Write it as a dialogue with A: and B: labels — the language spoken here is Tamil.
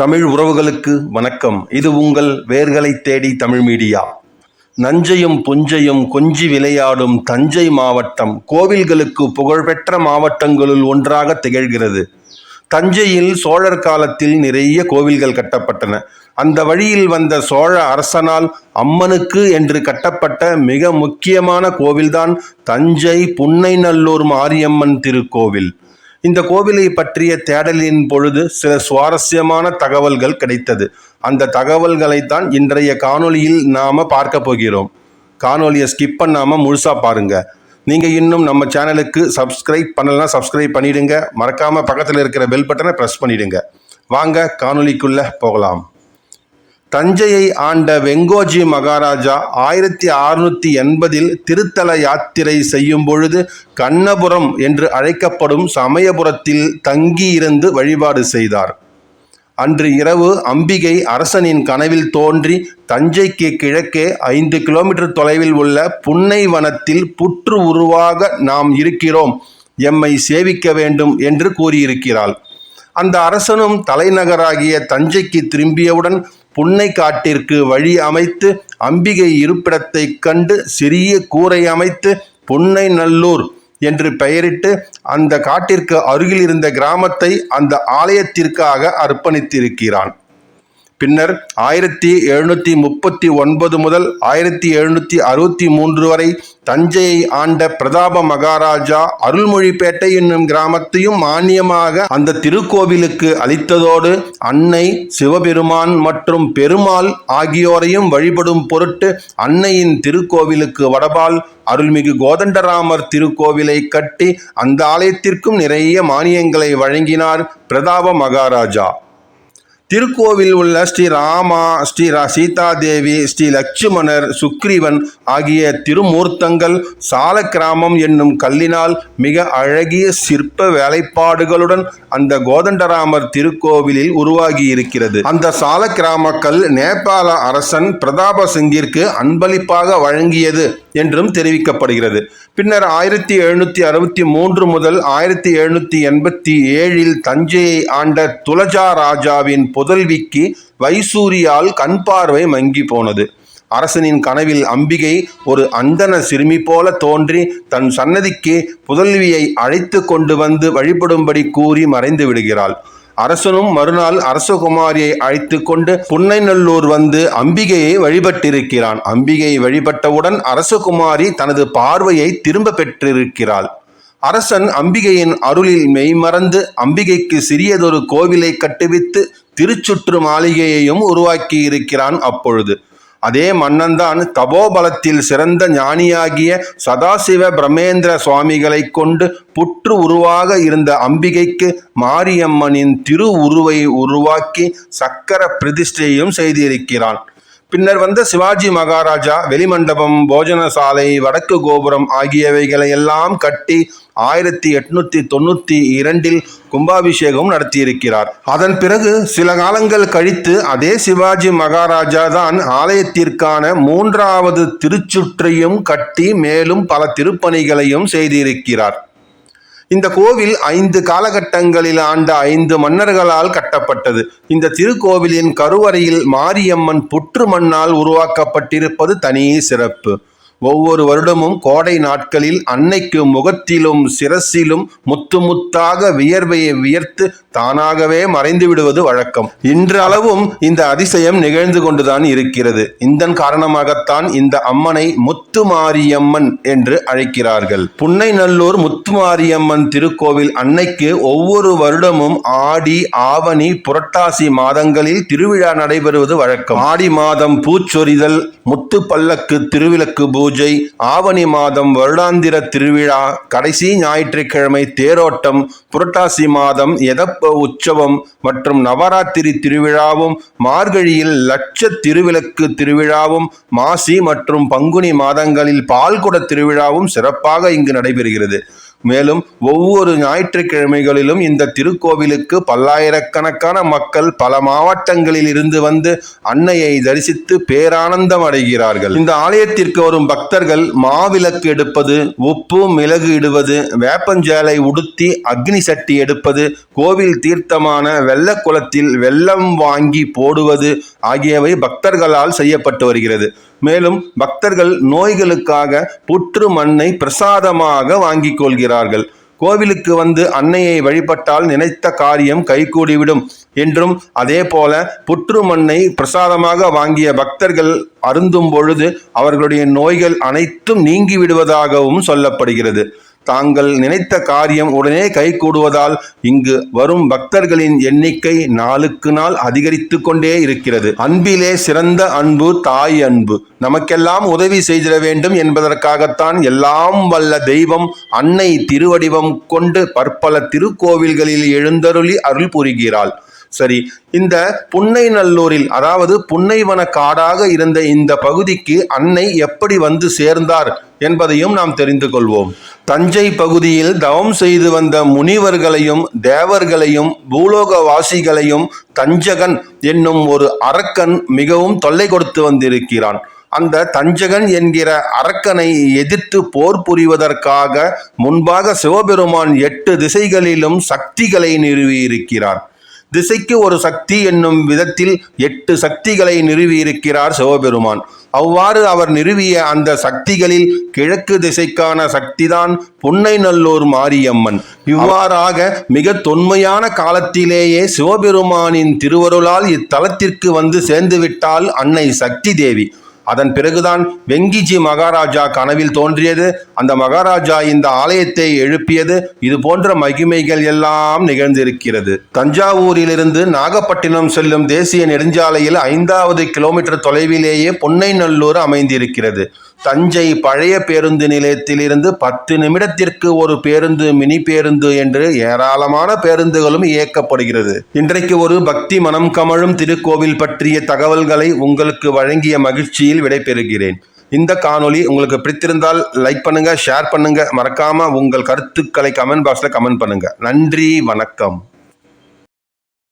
A: தமிழ் உறவுகளுக்கு வணக்கம். இது உங்கள் வேர்களை தேடி தமிழ் மீடியா. நஞ்சையும் புஞ்சையும் கொஞ்சி விளையாடும் தஞ்சை மாவட்டம் கோவில்களுக்கு புகழ்பெற்ற மாவட்டங்களுள் ஒன்றாக திகழ்கிறது. தஞ்சையில் சோழர் காலத்தில் நிறைய கோவில்கள் கட்டப்பட்டன. அந்த வழியில் வந்த சோழ அரசனால் அம்மனுக்கு என்று கட்டப்பட்ட மிக முக்கியமான கோவில்தான் தஞ்சை புன்னைநல்லூர் மாரியம்மன் திருக்கோவில். இந்த கோவிலை பற்றிய தேடலின் பொழுது சில சுவாரஸ்யமான தகவல்கள் கிடைத்தது. அந்த தகவல்களைத்தான் இன்றைய காணொளியில் நாம பார்க்க போகிறோம். காணொலியை ஸ்கிப் பண்ணாம முழுசா பாருங்க. நீங்க இன்னும் நம்ம சேனலுக்கு சப்ஸ்கிரைப் பண்ணலாம் சப்ஸ்கிரைப் பண்ணிடுங்க. மறக்காம பக்கத்தில் இருக்கிற பெல் பட்டனை ப்ரெஸ் பண்ணிடுங்க. வாங்க காணொளிக்குள்ள போகலாம். தஞ்சையை ஆண்ட வெங்கோஜி மகாராஜா ஆயிரத்தி அறுநூத்தி எண்பதில் திருத்தல யாத்திரை செய்யும் பொழுது கண்ணபுரம் என்று அழைக்கப்படும் சமயபுரத்தில் தங்கியிருந்து வழிபாடு செய்தார். அன்று இரவு அம்பிகை அரசனின் கனவில் தோன்றி தஞ்சைக்கு கிழக்கே ஐந்து கிலோமீட்டர் தொலைவில் உள்ள புன்னை வனத்தில் புற்று உருவாக நாம் இருக்கிறோம் எம்மை சேவிக்க வேண்டும் என்று கூறியிருக்கிறாள். அந்த அரசனும் தலைநகராகிய தஞ்சைக்கு திரும்பியவுடன் புன்னை காட்டிற்கு வழி அமைத்து அம்பிகை இருப்பிடத்தைக் கண்டு சிறிய கூரை அமைத்து புன்னை நல்லூர் என்று பெயரிட்டு அந்த காட்டிற்கு அருகில் இருந்த கிராமத்தை அந்த ஆலயத்திற்காக அர்ப்பணித்திருக்கிறான். பின்னர் ஆயிரத்தி எழுநூற்றி முப்பத்தி ஒன்பது முதல் ஆயிரத்தி எழுநூற்றி அறுபத்தி மூன்று வரை தஞ்சையை ஆண்ட பிரதாப மகாராஜா அருள்மொழிப்பேட்டை என்னும் கிராமத்தையும் மானியமாக அந்த திருக்கோவிலுக்கு அளித்ததோடு அன்னை சிவபெருமான் மற்றும் பெருமாள் ஆகியோரையும் வழிபடும் பொருட்டு அன்னையின் திருக்கோவிலுக்கு வடபால் அருள்மிகு கோதண்டராமர் திருக்கோவிலை கட்டி அந்த ஆலயத்திற்கும் நிறைய மானியங்களை வழங்கினார் பிரதாப மகாராஜா. திருக்கோவில் உள்ள ஸ்ரீ ராமா ஸ்ரீ ரா சீதாதேவி ஸ்ரீ லட்சுமணர் சுக்ரீவன் ஆகிய திருமூர்த்தங்கள் சாலக்கிராமம் என்னும் கல்லினால் மிக அழகிய சிற்ப வேலைப்பாடுகளுடன் அந்த கோதண்டராமர் திருக்கோவிலில் உருவாகி இருக்கிறது அந்த சால கிராமக்கல் நேபாள அரசன் பிரதாப சிங்கிற்கு அன்பளிப்பாக வழங்கியது. என்றும் தெரிவிக்கப்படுகிறது. பின்னர் ஆயிரத்தி எழுநூற்றி அறுபத்தி மூன்று முதல் ஆயிரத்தி எழுநூற்றி எண்பத்தி ஏழில் தஞ்சையை ஆண்ட துலஜா ராஜாவின் புதல்விக்கு வைசூரியால் கண் பார்வை மங்கி போனது. அரசனின் கனவில் அம்பிகை ஒரு அந்தன சிறுமி போல தோன்றி தன் சன்னதிக்கு புதல்வியை அழைத்து கொண்டு வந்து வழிபடும்படி கூறி மறைந்து விடுகிறாள். அரசனும் மறுநாள் அரசகுமாரியை அழைத்து கொண்டு புன்னைநல்லூர் வந்து அம்பிகையை வழிபட்டிருக்கிறான். அம்பிகையை வழிபட்டவுடன் அரசகுமாரி தனது பார்வையை திரும்ப பெற்றிருக்கிறாள். அரசன் அம்பிகையின் அருளில் மெய்மறந்து அம்பிகைக்கு சிறியதொரு கோவிலை கட்டுவித்து திருச்சுற்று மாளிகையையும் உருவாக்கி இருக்கிறான் அப்பொழுது. அதே மன்னன்தான் தபோபலத்தில் சிறந்த ஞானியாகிய சதாசிவ பிரமேந்திர சுவாமிகளை கொண்டு புற்று உருவாக இருந்த அம்பிகைக்கு மாரியம்மனின் திரு உருவை உருவாக்கி சக்கர பிரதிஷ்டையும் செய்திருக்கிறான். பின்னர் வந்த சிவாஜி மகாராஜா வெளிமண்டபம் போஜனசாலை வடக்கு கோபுரம் ஆகியவைகளை எல்லாம் கட்டி ஆயிரத்தி எட்நூத்தி தொண்ணூத்தி இரண்டில் கும்பாபிஷேகம் நடத்தியிருக்கிறார். அதன் பிறகு சில காலங்கள் கழித்து அதே சிவாஜி மகாராஜா தான் ஆலயத்திற்கான மூன்றாவது திருச்சுற்றையும் கட்டி மேலும் பல திருப்பணிகளையும் செய்திருக்கிறார். இந்த கோவில் ஐந்து காலகட்டங்களில் ஆண்ட ஐந்து மன்னர்களால் கட்டப்பட்டது. இந்த திருக்கோவிலின் கருவறையில் மாரியம்மன் புற்று மண்ணால் உருவாக்கப்பட்டிருப்பது தனி சிறப்பு. ஒவ்வொரு வருடமும் கோடை நாட்களில் அன்னைக்கு முகத்திலும் சிரசிலும் முத்து முத்தாக வியர்வையை வியர்த்து தானாகவே மறைந்து விடுவது வழக்கம். இன்றளவும் இந்த அதிசயம் நிகழ்ந்து கொண்டுதான் இருக்கிறது. இதன் காரணமாகத்தான் இந்த அம்மனை முத்து மாரியம்மன் என்று அழைக்கிறார்கள். புன்னைநல்லூர் முத்துமாரியம்மன் திருக்கோவில் அன்னைக்கு ஒவ்வொரு வருடமும் ஆடி ஆவணி புரட்டாசி மாதங்களில் திருவிழா நடைபெறுவது வழக்கம். ஆடி மாதம் பூச்சொரிதல் முத்து பல்லக்கு திருவிளக்கு பூஜை ஆவணி மாதம் வருடாந்திர திருவிழா கடைசி ஞாயிற்றுக்கிழமை தேரோட்டம் புரட்டாசி மாதம் எதப்ப உற்சவம் மற்றும் நவராத்திரி திருவிழாவும் மார்கழியில் லட்ச திருவிளக்கு திருவிழாவும் மாசி மற்றும் பங்குனி மாதங்களில் பால்குட திருவிழாவும் சிறப்பாக இங்கு நடைபெறுகிறது. மேலும் ஒவ்வொரு ஞாயிற்றுக்கிழமைகளிலும் இந்த திருக்கோவிலுக்கு பல்லாயிரக்கணக்கான மக்கள் பல மாவட்டங்களில் இருந்து வந்து அன்னையை தரிசித்து பேரானந்தம் அடைகிறார்கள். இந்த ஆலயத்திற்கு வரும் பக்தர்கள் மாவிளக்கு எடுப்பது உப்பு மிளகு இடுவது வேப்பஞ்சேலை உடுத்தி அக்னி சட்டி எடுப்பது கோவில் தீர்த்தமான வெள்ள குளத்தில் வெள்ளம் வாங்கி போடுவது ஆகியவை பக்தர்களால் செய்யப்பட்டு வருகிறது. மேலும் பக்தர்கள் நோய்களுக்காக புற்று மண்ணை பிரசாதமாக வாங்கிக் கொள்கிறார்கள். கோவிலுக்கு வந்து அன்னையை வழிபட்டால் நினைத்த காரியம் கைகூடிவிடும் என்றும் அதே போல புற்று மண்ணை பிரசாதமாக வாங்கிய பக்தர்கள் அருந்தும் பொழுது அவர்களுடைய நோய்கள் அனைத்தும் நீங்கி விடுவதாகவும் சொல்லப்படுகிறது. தாங்கள் நினைத்த காரியம் உடனே கைகூடுவதால் இங்கு வரும் பக்தர்களின் எண்ணிக்கை நாளுக்கு நாள் அதிகரித்து கொண்டே இருக்கிறது. அன்பிலே சிறந்த அன்பு தாய் அன்பு. நமக்கெல்லாம் உதவி செய்திட வேண்டும் என்பதற்காகத்தான் எல்லாம் வல்ல தெய்வம் அன்னை திருவடிவம் கொண்டு பற்பல திருக்கோவில்களில் எழுந்தருளி அருள் புரிகிறாள். சரி இந்த புன்னை நல்லூரில் அதாவது புன்னைவன காடாக இருந்த இந்த பகுதிக்கு அன்னை எப்படி வந்து சேர்ந்தார்? என்பதையும் நாம் தெரிந்து கொள்வோம். தஞ்சை பகுதியில் தவம் செய்து வந்த முனிவர்களையும் தேவர்களையும் பூலோகவாசிகளையும் தஞ்சகன் என்னும் ஒரு அரக்கன் மிகவும் தொல்லை கொடுத்து வந்திருக்கிறான். அந்த தஞ்சகன் என்கிற அரக்கனை எதிர்த்து போர் புரிவதற்காக முன்பாக சிவபெருமான் எட்டு திசைகளிலும் சக்திகளை நிறுவியிருக்கிறார். திசைக்கு ஒரு சக்தி என்னும் விதத்தில் எட்டு சக்திகளை நிறுவியிருக்கிறார் சிவபெருமான். அவ்வாறு அவர் நிறுவிய அந்த சக்திகளில் கிழக்கு திசைக்கான சக்திதான் பொன்னைநல்லூர் மாரியம்மன். இவ்வாறாக மிக தொன்மையான காலத்திலேயே சிவபெருமானின் திருவருளால் இத்தலத்திற்கு வந்து சேர்ந்துவிட்டால் அன்னை சக்தி தேவி அதன் பிறகுதான் வெங்கிஜி மகாராஜா கனவில் தோன்றியது. அந்த மகாராஜா இந்த ஆலயத்தை எழுப்பியது. இது போன்ற மகிமைகள் எல்லாம் நிகழ்ந்திருக்கிறது. தஞ்சாவூரிலிருந்து நாகப்பட்டினம் செல்லும் தேசிய நெடுஞ்சாலையில் ஐந்தாவது கிலோமீட்டர் தொலைவிலேயே பொன்னைநல்லூர் அமைந்திருக்கிறது. தஞ்சை பழைய பேருந்து நிலையத்திலிருந்து பத்து நிமிடத்திற்கு ஒரு பேருந்து மினி பேருந்து என்று ஏராளமான பேருந்துகளும் இயக்கப்படுகிறது. இன்றைக்கு ஒரு பக்தி மனம் கமழும் திருக்கோவில் பற்றிய தகவல்களை உங்களுக்கு வழங்கிய மகிழ்ச்சியில் விடைபெறுகிறேன். இந்த காணொளி உங்களுக்கு பிடித்திருந்தால் லைக் பண்ணுங்க ஷேர் பண்ணுங்க. மறக்காம உங்கள் கருத்துக்களை கமெண்ட் பாக்ஸ்ல கமெண்ட் பண்ணுங்க. நன்றி வணக்கம்.